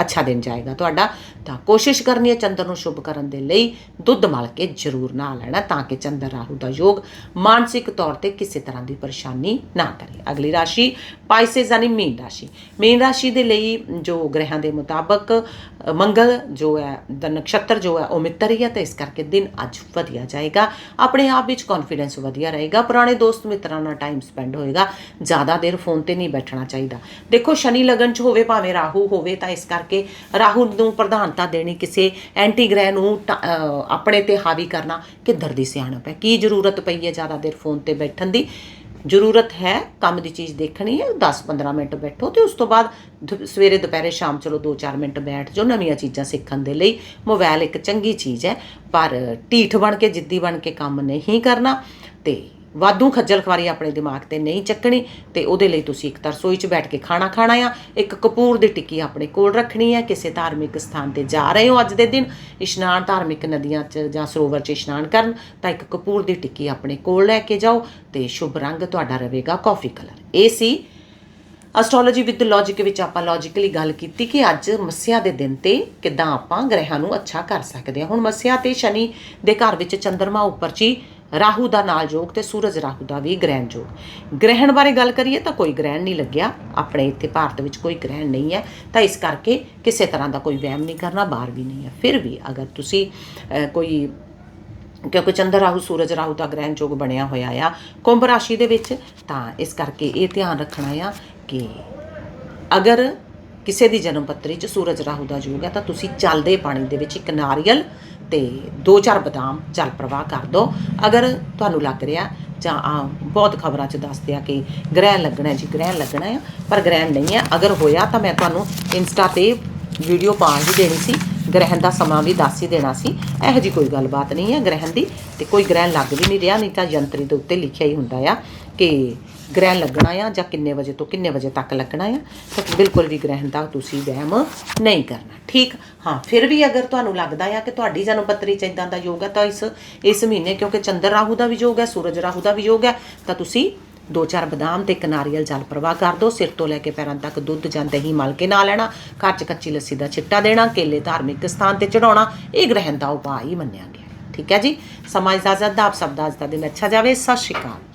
ਅੱਛਾ ਦਿਨ ਜਾਏਗਾ। ਤੁਹਾਡਾ ਤਾਂ ਕੋਸ਼ਿਸ਼ ਕਰਨੀ ਹੈ ਚੰਦਰ ਨੂੰ ਸ਼ੁਭ ਕਰਨ ਦੇ ਲਈ। ਦੁੱਧ ਮਲ ਕੇ ਜ਼ਰੂਰ ਨਾ ਲੈਣਾ ਤਾਂ ਕਿ ਚੰਦਰ ਰਾਹੂ ਦਾ ਯੋਗ ਮਾਨਸਿਕ ਤੌਰ ਤੇ ਕਿਸੇ ਤਰ੍ਹਾਂ ਦੀ ਪਰੇਸ਼ਾਨੀ ਨਾ ਕਰੇ। ਅਗਲੀ ਰਾਸ਼ੀ ਪਾਈਸੇਸ ਯਾਨੀ ਮੀਨ ਰਾਸ਼ੀ। ਮੀਨ ਰਾਸ਼ੀ ਦੇ ਲਈ ਜੋ ਗ੍ਰਹਿਾਂ ਦੇ ਮੁਤਾਬਕ ਮੰਗਲ ਜੋ ਹੈ, ਦਾ ਨਕਸ਼ਤਰ ਜੋ ਹੈ, ਉਹ ਮਿੱਤਰ ਹੀ ਹੈ ਤਾਂ ਇਸ ਕਰਕੇ ਦਿਨ ਅੱਜ ਵਧੀਆ ਜਾਏਗਾ। ਆਪਣੇ ਆਪ ਵਿੱਚ ਕੌਨਫੀਡੈਂਸ ਵਧੀਆ ਰਹੇਗਾ। ਪੁਰਾਣੇ ਦੋਸਤ ਮਿੱਤਰਾਂ ਨਾਲ ਟਾਈਮ ਸਪੈਂਡ ਹੋਏਗਾ। ਜ਼ਿਆਦਾ ਦੇਰ ਫੋਨ ਤੇ ਨਹੀਂ ਬੈਠਣਾ ਚਾਹੀਦਾ। ਦੇਖੋ, ਸ਼ਨੀ ਲਗਨ ਚ ਹੋਵੇ ਭਾਵੇਂ ਰਾਹੂ ਹੋਵੇ ਤਾਂ ਇਸ ਕਰਕੇ ਰਾਹੂ ਨੂੰ ਪ੍ਰਧਾਨਤਾ ਦੇਣੀ, ਕਿਸੇ ਐਂਟੀ ਗ੍ਰਹਿ ਨੂੰ ਆਪਣੇ ਤੇ ਹਾਵੀ ਕਰਨਾ ਕਿੱਧਰ ਦੀ ਸਿਆਣਪ ਹੈ? ਕੀ ਜ਼ਰੂਰਤ ਪਈ ਹੈ ਜ਼ਿਆਦਾ ਦੇਰ ਫੋਨ ਤੇ ਬੈਠਣ ਦੀ? ਜ਼ਰੂਰਤ ਹੈ ਕੰਮ ਦੀ ਚੀਜ਼ ਦੇਖਣੀ ਹੈ 10-15 ਮਿੰਟ ਬੈਠੋ ਤੇ ਉਸ ਤੋਂ ਬਾਅਦ ਦੁ- ਸਵੇਰੇ ਦੁਪਹਿਰੇ ਸ਼ਾਮ ਚਲੋ 2-4 ਮਿੰਟ ਬੈਠ ਜਾਓ ਨਵੀਆਂ ਚੀਜ਼ਾਂ ਸਿੱਖਣ ਦੇ ਲਈ। ਮੋਬਾਈਲ ਇੱਕ ਚੰਗੀ ਚੀਜ਼ ਹੈ, ਪਰ ਢੀਠ ਬਣ ਕੇ, ਜਿੱਦੀ ਬਣ ਕੇ ਕੰਮ ਨਹੀਂ ਕਰਨਾ ਤੇ ਵਾਧੂ ਖੱਜਲ ਖਵਾਰੀ ਆਪਣੇ ਦਿਮਾਗ ਤੇ ਨਹੀਂ ਚੱਕਣੀ ਤੇ ਉਹਦੇ ਲਈ ਤੁਸੀਂ ਇੱਕ ਤਾਂ ਰਸੋਈ 'ਚ ਬੈਠ ਕੇ ਖਾਣਾ ਖਾਣਾ ਆ। ਇੱਕ ਕਪੂਰ ਦੀ ਟਿੱਕੀ ਆਪਣੇ ਕੋਲ ਰੱਖਣੀ ਹੈ ਕਿਸੇ ਧਾਰਮਿਕ ਸਥਾਨ ਤੇ ਜਾ ਰਹੇ ਹੋ ਅੱਜ ਦੇ ਦਿਨ। ਇਸ਼ਨਾਨ ਧਾਰਮਿਕ ਨਦੀਆਂ 'ਚ ਜਾਂ ਸਰੋਵਰ 'ਚ ਇਸ਼ਨਾਨ ਕਰਨ ਤਾਂ ਇੱਕ ਕਪੂਰ ਦੀ ਟਿੱਕੀ ਆਪਣੇ ਕੋਲ ਲੈ ਕੇ ਜਾਓ ਤੇ ਸ਼ੁਭ ਰੰਗ ਤੁਹਾਡਾ ਰਹੇਗਾ ਕਾਫੀ ਕਲਰ। ਇਹ ਸੀ ਐਸਟ੍ਰੋਲੋਜੀ ਵਿਦ ਲੌਜੀਕ ਵਿੱਚ ਆਪਾਂ ਲੌਜੀਕਲੀ ਗੱਲ ਕੀਤੀ ਕਿ ਅੱਜ ਮੱਸਿਆ ਦੇ ਦਿਨ ਤੇ ਕਿਦਾਂ ਆਪਾਂ ਗ੍ਰਹਿਾਂ ਨੂੰ ਅੱਛਾ ਕਰ ਸਕਦੇ ਹਾਂ। ਹੁਣ ਮੱਸਿਆ ਤੇ ਸ਼ਨੀ ਦੇ ਘਰ ਵਿੱਚ ਚੰ드ਰਮਾ ਉੱਪਰ ਜੀ ਰਾਹੂ ਦਾ ਨਾਲ ਯੋਗ ਤੇ ਸੂਰਜ ਰਾਹੂ ਦਾ ਵੀ ਗ੍ਰਹਿਣ ਯੋਗ ਗ੍ਰਹਿਣ ਬਾਰੇ ਗੱਲ ਕਰੀਏ ਤਾਂ ਕੋਈ ਗ੍ਰਹਿਣ ਨਹੀਂ ਲੱਗਿਆ। ਆਪਣੇ ਇੱਥੇ ਭਾਰਤ ਵਿੱਚ ਕੋਈ ਗ੍ਰਹਿਣ ਨਹੀਂ ਹੈ। ਤਾਂ ਇਸ ਕਰਕੇ ਕਿਸੇ ਤਰ੍ਹਾਂ ਦਾ ਕੋਈ ਵਹਿਮ ਨਹੀਂ ਕਰਨਾ, ਬਾਹਰ ਵੀ ਨਹੀਂ ਹੈ। ਫਿਰ ਵੀ ਅਗਰ ਤੁਸੀਂ ਕੋਈ, ਕਿਉਂਕਿ ਚੰਦਰ ਰਾਹੂ, ਸੂਰਜ ਰਾਹੂ ਦਾ ਗ੍ਰਹਿਣ ਯੋਗ ਬਣਿਆ ਹੋਇਆ ਆ, ਕੁੰਭ ਰਾਸ਼ੀ ਦੇ ਵਿੱਚ, ਤਾਂ ਇਸ ਕਰਕੇ ਇਹ ਧਿਆਨ ਰੱਖਣਾ ਆ ਕਿ ਅਗਰ ਕਿਸੇ ਦੀ ਜਨਮ ਪੱਤਰੀ 'ਚ ਸੂਰਜ ਰਾਹੂ ਦਾ ਯੋਗ ਹੈ, ਤਾਂ ਤੁਸੀਂ ਚੱਲਦੇ ਪਾਣੀ ਦੇ ਵਿੱਚ ਇੱਕ ਨਾਰੀਅਲ ਤੇ ਦੋ ਚਾਰ ਬਦਾਮ ਜਲ ਪ੍ਰਵਾਹ ਕਰ ਦਿਓ ਅਗਰ ਤੁਹਾਨੂੰ ਲੱਗ ਰਿਹਾ, ਜਾਂ ਆ ਬਹੁਤ ਖਬਰਾਂ 'ਚ ਦੱਸਦੇ ਆ ਕਿ ਗ੍ਰਹਿਣ ਲੱਗਣਾ ਜੀ, ਗ੍ਰਹਿਣ ਲੱਗਣਾ ਆ, ਪਰ ਗ੍ਰਹਿਣ ਨਹੀਂ ਹੈ। ਅਗਰ ਹੋਇਆ ਤਾਂ ਮੈਂ ਤੁਹਾਨੂੰ ਇੰਸਟਾ ਤੇ ਵੀਡੀਓ ਪਾ ਵੀ ਦੇਣੀ ਸੀ। ਗ੍ਰਹਿਣ ਦਾ ਸਮਾਂ ਵੀ ਦੱਸ ਹੀ ਦੇਣਾ ਸੀ। ਇਹੋ ਜੀ ਕੋਈ ਗੱਲਬਾਤ ਨਹੀਂ ਹੈ ਗ੍ਰਹਿਣ ਦੀ ਤੇ ਕੋਈ ਗ੍ਰਹਿਣ ਲੱਗ ਵੀ ਨਹੀਂ ਰਿਹਾ, ਨਹੀਂ ਤਾਂ ਯੰਤਰੀ ਦੇ ਉੱਤੇ ਲਿਖਿਆ ਹੀ ਹੁੰਦਾ ਆ ਕਿ ਗ੍ਰਹਿਣ ਲੱਗਣਾ ਆ ਜਾਂ ਕਿੰਨੇ ਵਜੇ ਤੋਂ ਕਿੰਨੇ ਵਜੇ ਤੱਕ ਲੱਗਣਾ ਆ। ਤਾਂ ਬਿਲਕੁਲ ਵੀ ਗ੍ਰਹਿਣ ਦਾ ਤੁਸੀਂ ਵਹਿਮ ਨਹੀਂ ਕਰਨਾ, ਠੀਕ? ਹਾਂ, ਫਿਰ ਵੀ ਅਗਰ ਤੁਹਾਨੂੰ ਲੱਗਦਾ ਆ ਕਿ ਤੁਹਾਡੀ ਜਨਮ ਪੱਤਰੀ 'ਚ ਇਦਾਂ ਦਾ ਯੋਗ ਹੈ ਤਾਂ ਇਸ ਇਸ ਮਹੀਨੇ ਕਿਉਂਕਿ ਚੰਦਰ ਰਾਹੂ ਦਾ ਵੀ ਯੋਗ ਹੈ ਸੂਰਜ ਰਾਹੂ ਦਾ ਵੀ ਯੋਗ ਹੈ ਤਾਂ ਤੁਸੀਂ ਦੋ ਚਾਰ ਬਦਾਮ ਤੇ ਇੱਕ ਨਾਰੀਅਲ ਜਲ ਪ੍ਰਵਾਹ ਕਰ ਦਿਓ ਸਿਰ ਤੋਂ ਲੈ ਕੇ ਪੈਰਾਂ ਤੱਕ ਦੁੱਧ ਜਾਂ ਦਹੀਂ ਮਲ ਕੇ ਨਾ ਲੈਣਾ, ਘਰ 'ਚ ਕੱਚੀ ਲੱਸੀ ਦਾ ਛਿੱਟਾ ਦੇਣਾ, ਕੇਲੇ ਧਾਰਮਿਕ ਸਥਾਨ ਤੇ ਚੜਾਉਣਾ ਇਹ ਗ੍ਰਹਿਣ ਦਾ ਉਪਾਅ ਹੀ ਮੰਨਿਆ ਗਿਆ। ਠੀਕ ਹੈ ਜੀ? ਸਮਾਂ ਇਜਾਜ਼ਤ ਦਾ, ਆਪ ਸਭ ਦਾ ਅੱਜ ਦਾ ਦਿਨ ਅੱਛਾ ਜਾਵੇ। ਸਤਿ ਸ਼੍ਰੀ ਅਕਾਲ।